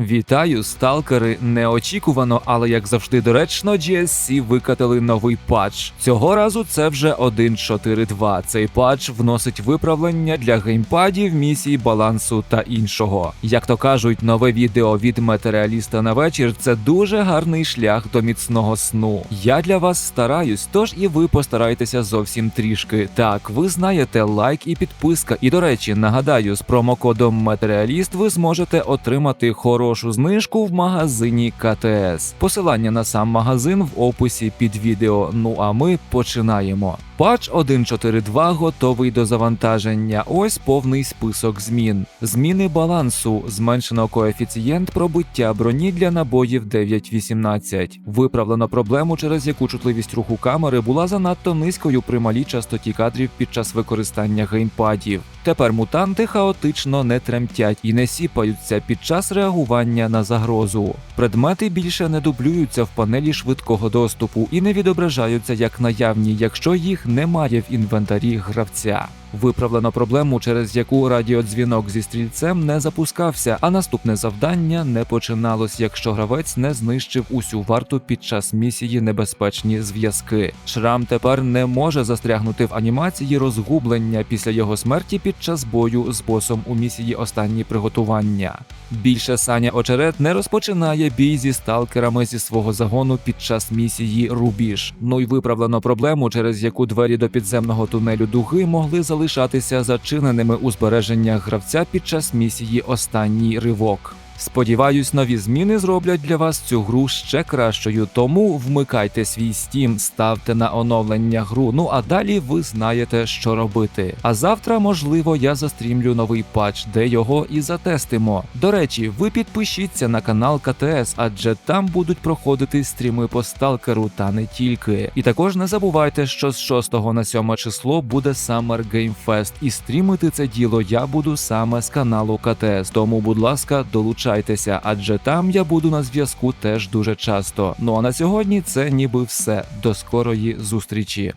Вітаю, сталкери! Неочікувано, але як завжди доречно, GSC викатали новий патч. Цього разу це вже 1.4.2. Цей патч вносить виправлення для геймпадів, місій, балансу та іншого. Як то кажуть, нове відео від матеріаліста на вечір це дуже гарний шлях до міцного сну. Я для вас стараюсь, тож і ви постарайтеся зовсім трішки. Так, ви знаєте, лайк і підписка. І до речі, нагадаю, з промокодом Матеріаліст ви зможете отримати хорошу знижку в магазині КТС. Посилання на сам магазин в описі під відео. Ну а ми починаємо. Патч 1.4.2 готовий до завантаження. Ось повний список змін. Зміни балансу, зменшено коефіцієнт пробиття броні для набоїв 9.18. Виправлено проблему, через яку чутливість руху камери була занадто низькою при малій частоті кадрів під час використання геймпадів. Тепер мутанти хаотично не тремтять і не сіпаються під час реагування на загрозу. Предмети більше не дублюються в панелі швидкого доступу і не відображаються як наявні, якщо їх немає в інвентарі гравця. Виправлено проблему, через яку радіодзвінок зі стрільцем не запускався, а наступне завдання не починалось, якщо гравець не знищив усю варту під час місії небезпечні зв'язки. Шрам тепер не може застрягнути в анімації розгублення після його смерті під час бою з босом у місії останні приготування. Більше Саня Очерет не розпочинає бій зі сталкерами зі свого загону під час місії Рубіж. Ну й виправлено проблему, через яку двері до підземного тунелю дуги могли залишатися зачиненими у збереженнях гравця під час місії Останній ривок. Сподіваюсь, нові зміни зроблять для вас цю гру ще кращою. Тому вмикайте свій Steam, ставте на оновлення гру. Ну а далі ви знаєте, що робити. А завтра, можливо, я застрімлю новий патч, де його і затестимо. До речі, ви підпишіться на канал КТС, адже там будуть проходити стріми по сталкеру та не тільки. І також не забувайте, що з 6 на 7 число буде Summer Game Fest, і стрімити це діло я буду саме з каналу КТС. Тому, будь ласка, долучайтеся, адже там я буду на зв'язку теж дуже часто. Ну а на сьогодні це ніби все. До скорої зустрічі.